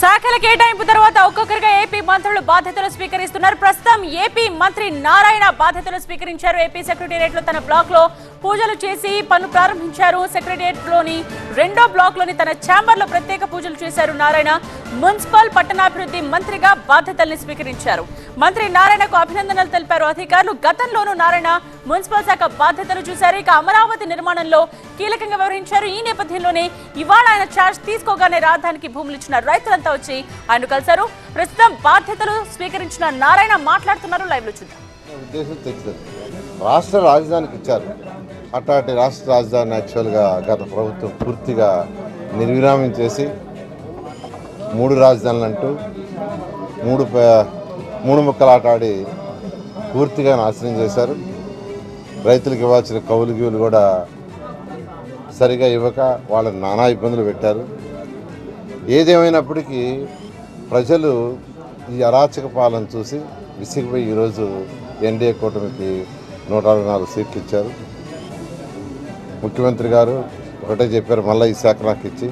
శాఖల కేటాయింపు తర్వాత ఒక్కొక్కరిగా ఏపీ మంత్రులు బాధ్యతలు స్వీకరిస్తున్నారు. ప్రస్తుతం ఏపీ మంత్రి నారాయణ బాధ్యతలు స్వీకరించారు. ఏపీ సెక్రటేరియట్లో తన బ్లాక్లో పూజలు చేసి పనులు ప్రారంభించారు. సెక్రటేరియట్లోని రెండో బ్లాక్లోని తన ఛాంబర్లో ప్రత్యేక పూజలు చేశారు నారాయణ. మున్సిపల్ పట్టణాభివృద్ధి మంత్రిగా బాధ్యతల్ని స్వీకరించారు. మంత్రి నారాయణకు అభినందనలు తెలిపారు. అధికారులు గతంలోనూ నారాయణ మున్సిపల్ శాఖ బాధ్యతలు చూశారు. ఇక అమరావతి నిర్మాణంలో కీలకంగా వ్యవహరించారు. ఈ నేపథ్యంలోనే ఇవాళ ఆయన ఛార్జ్ తీసుకోగానే రాజధానికి భూములు ఇచ్చిన రైతులంతా వచ్చి ఆయన కలిశారు. ప్రస్తుతం బాధ్యతలు స్వీకరించిన నారాయణ మాట్లాడుతున్నారు. లైవ్లో చూద్దాం రాష్ట్ర రాజధానికి ఇచ్చారు. అట్లాంటి రాష్ట్ర రాజధాని యాక్చువల్గా గత ప్రభుత్వం పూర్తిగా నిర్విరామం చేసి మూడు రాజధానులు అంటూ మూడు ప- మూడు ముక్కలు ఆటాడి పూర్తిగా నాశనం చేశారు. రైతులకు ఇవ్వాల్సిన కౌలు గీవులు కూడా సరిగా ఇవ్వక వాళ్ళని నానా ఇబ్బందులు పెట్టారు. ఏదేమైనప్పటికీ ప్రజలు ఈ అరాచక పాలన చూసి విసిగిపోయి ఈరోజు ఎన్డీఏ కూటమికి నూట అరవై నాలుగు సీట్లు ఇచ్చారు. ముఖ్యమంత్రి గారు ఒకటే చెప్పారు మళ్ళీ ఈ శాఖ నాకు ఇచ్చి.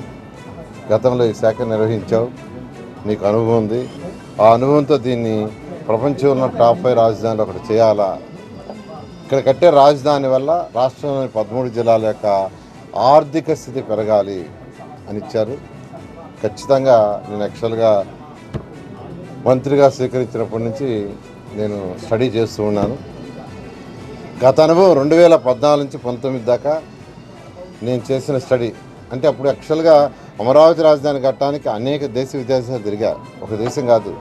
గతంలో ఈ శాఖ నిర్వహించావు నీకు అనుభవం ఉంది. ఆ అనుభవంతో దీన్ని ప్రపంచంలో టాప్ ఫైవ్ రాజధానిలో ఒకటి చేయాలా? ఇక్కడ కట్టే రాజధాని వల్ల రాష్ట్రంలోని పదమూడు జిల్లాల యొక్క ఆర్థిక స్థితి పెరగాలి అని ఇచ్చారు. ఖచ్చితంగా నేను యాక్చువల్గా మంత్రిగా స్వీకరించినప్పటి నుంచి నేను స్టడీ చేస్తూ ఉన్నాను. గత అనుభవం రెండు వేల పద్నాలుగు నుంచి పంతొమ్మిది దాకా నేను చేసిన స్టడీ అంటే అప్పుడు యాక్చువల్గా అమరావతి రాజధాని కట్టడానికి అనేక దేశ విదేశాలు తిరిగా ఒక దేశం కాదు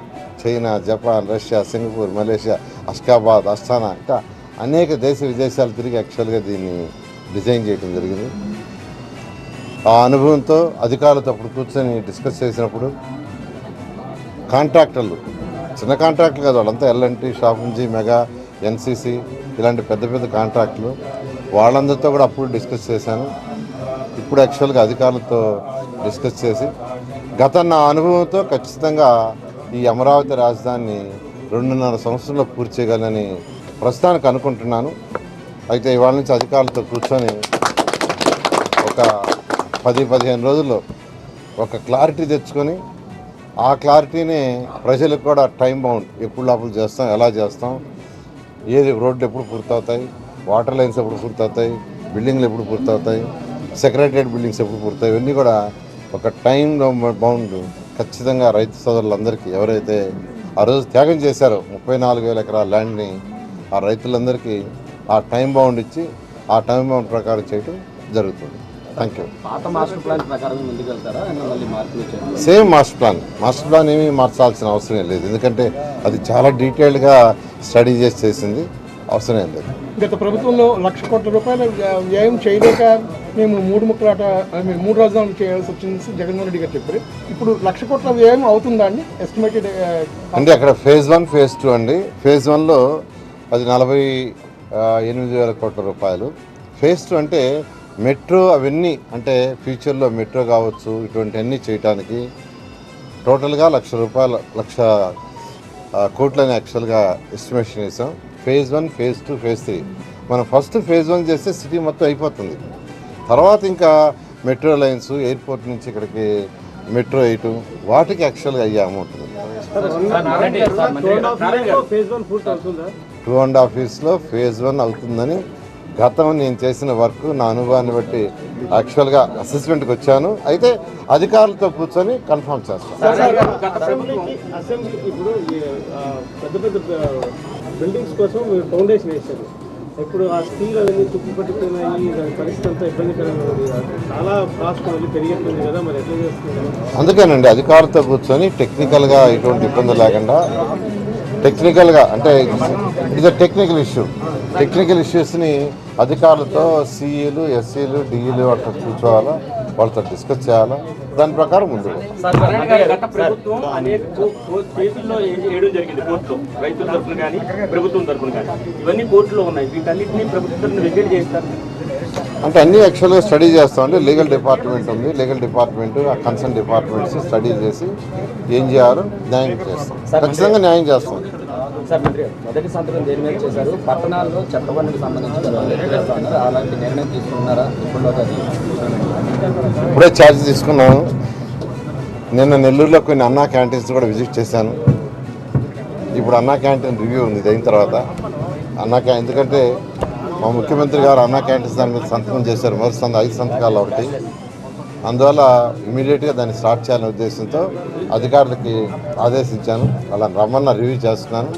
China Japan Russia Singapore Malaysia Ashgabat Astana ఇంకా అనేక దేశ విదేశాలు తిరిగి యాక్చువల్గా దీన్ని డిజైన్ చేయడం జరిగింది. ఆ అనుభవంతో అధికారులతో అప్పుడు కూర్చొని డిస్కస్ చేసినప్పుడు కాంట్రాక్టర్లు చిన్న కాంట్రాక్టులు కాదు వాళ్ళంతా ఎల్ఎన్టీ షాపుంజీ మెగా ఎన్సీసీ ఇలాంటి పెద్ద పెద్ద కాంట్రాక్టులు వాళ్ళందరితో కూడా అప్పుడు డిస్కస్ చేశాను. ఇప్పుడు యాక్చువల్గా అధికారులతో డిస్కస్ చేసి గత నా అనుభవంతో ఖచ్చితంగా ఈ అమరావతి రాజధానిని రెండున్నర సంవత్సరంలో పూర్తి చేయగలనని ప్రస్తుతానికి అనుకుంటున్నాను. అయితే ఇవాళ నుంచి అధికారులతో కూర్చొని ఒక పది పదిహేను రోజుల్లో ఒక క్లారిటీ తెచ్చుకొని ఆ క్లారిటీని ప్రజలకు కూడా టైం బౌండ్ ఎప్పుడు లోపల చేస్తాం ఎలా చేస్తాం ఏది రోడ్లు ఎప్పుడు పూర్తవుతాయి వాటర్ లైన్స్ ఎప్పుడు పూర్తవుతాయి? బిల్డింగ్లు ఎప్పుడు పూర్తవుతాయి? సెక్రటరియట్ బిల్డింగ్స్ ఎప్పుడు పూర్తవుతాయి? ఇవన్నీ కూడా ఒక టైం బౌండ్ ఖచ్చితంగా రైతు సోదరులందరికీ ఎవరైతే ఆ రోజు త్యాగం చేశారో ముప్పై నాలుగు వేల ఎకరాల ల్యాండ్ని ఆ రైతులందరికీ ఆ టైం బౌండ్ ఇచ్చి ఆ టైం బౌండ్ ప్రకారం చేయడం జరుగుతుంది. Thank you same master plan. Master plan ఏమీ మార్చాల్సిన అవసరం లేదు. ఎందుకంటే అది చాలా డీటెయిల్డ్గా స్టడీ చేసి చేసింది. అవసరం లేదు. గత ప్రభుత్వంలో లక్ష కోట్ల రూపాయల వ్య- వ్యయం చేయలేక మేము మూడు ముక్కలాట మూడు రాజధానులు చేయాల్సి వచ్చింది జగన్మోహన్ రెడ్డి గారు చెప్పారు. ఇప్పుడు లక్ష కోట్ల వ్యయం అవుతుందా అండి? ఎస్టిమేటెడ్ అంటే అక్కడ ఫేజ్ వన్ ఫేజ్ టూ అండి. ఫేజ్ వన్లో అది నలభై ఎనిమిది వేల కోట్ల రూపాయలు. ఫేజ్ టూ అంటే మెట్రో అవన్నీ అంటే ఫ్యూచర్లో మెట్రో కావచ్చు ఇటువంటివన్నీ చేయటానికి టోటల్గా లక్ష రూపాయల లక్ష కోట్లని యాక్చువల్గా ఎస్టిమేషన్ వేసాం phase one phase two phase three మనం ఫస్ట్ ఫేజ్ వన్ చేస్తే సిటీ మొత్తం అయిపోతుంది తర్వాత ఇంకా మెట్రో లైన్స్ ఎయిర్పోర్ట్ నుంచి ఇక్కడికి మెట్రో ఎయిట్ వాటికి యాక్చువల్గా అయ్యే అమౌంట్ టూ అండ్ హాఫ్ ఇయర్స్లో ఫేజ్ వన్ అవుతుందని గతం నేను చేసిన వర్క్ నా అనుభవాన్ని బట్టి యాక్చువల్గా అసెస్మెంట్కి వచ్చాను అయితే అధికారులతో కూర్చొని కన్ఫర్మ్ చేస్తాను బిల్డింగ్స్ కోసం మీరు ఫౌండేషన్ వేశారు. ఇప్పుడు ఆ స్టీల్ అవన్నీ తుప్పు పట్టుకున్నాయి దాని పరిస్థితి అంతా ఇబ్బందికరంగా ఉంది. చాలా కాస్ట్ మళ్ళీ పెరిగిపోయింది కదా మరి ఎట్లా చేస్తున్నారు? అందుకేనండి అధికారులతో కూర్చొని టెక్నికల్గా ఎటువంటి ఇబ్బంది లేకుండా టెక్నికల్గా అంటే ఇట్స్ టెక్నికల్ ఇష్యూ టెక్నికల్ ఇష్యూస్ని అధికారులతో సిఈలు ఎస్సీలు డిఈలు అట్లా కూర్చోవాలా? వాళ్ళతో డిస్కస్ చేయాలా? దాని ప్రకారం ముందుకు పోతాం. గత ప్రభుత్వం అనేక కో- కో- కేసుల్లో ఏ- వేయడం జరిగింది? కోర్టులో రైతుల తరఫున కానీ ప్రభుత్వం తరఫున కానీ ఇవన్నీ కోర్టులో ఉన్నాయి. వీటన్నిటిని ప్రభుత్వం తరఫున వెకేట్ చేస్తారు. అంటే అన్ని యాక్చువల్గా స్టడీ చేస్తామండి. లీగల్ డిపార్ట్మెంట్ ఉంది. లీగల్ డిపార్ట్మెంట్ ఆ కన్సర్న్ డిపార్ట్మెంట్స్ స్టడీ చేసి ఏం చేయాలో న్యాయం చేస్తాం. ఖచ్చితంగా న్యాయం చేస్తాం. సార్ మంత్రి మొదటి సంతకం దేని మీద చేశారు? పట్టణాల్లో చెత్తబండికి సంబంధించి అలాంటి నిర్ణయం తీసుకున్నారా? ఇప్పుడు ఇప్పుడే ఛార్జ్ తీసుకున్నాను. నిన్న నెల్లూరులో కొన్ని అన్నా క్యాంటీన్స్ కూడా విజిట్ చేశాను. ఇప్పుడు అన్నా క్యాంటీన్ రివ్యూ ఉంది ఇది అయిన తర్వాత. అన్నా క్యా ఎందుకంటే మా ముఖ్యమంత్రి గారు అన్నా క్యాంటీన్స్ దాని మీద సంతకం చేశారు. మొదటి సంత ఐదు సంతకాలు ఒకటి. అందువల్ల ఇమీడియట్గా దాన్ని స్టార్ట్ చేయాలనే ఉద్దేశంతో అధికారులకి ఆదేశించాను. వాళ్ళని రమ్మన్న రివ్యూ చేస్తున్నాను.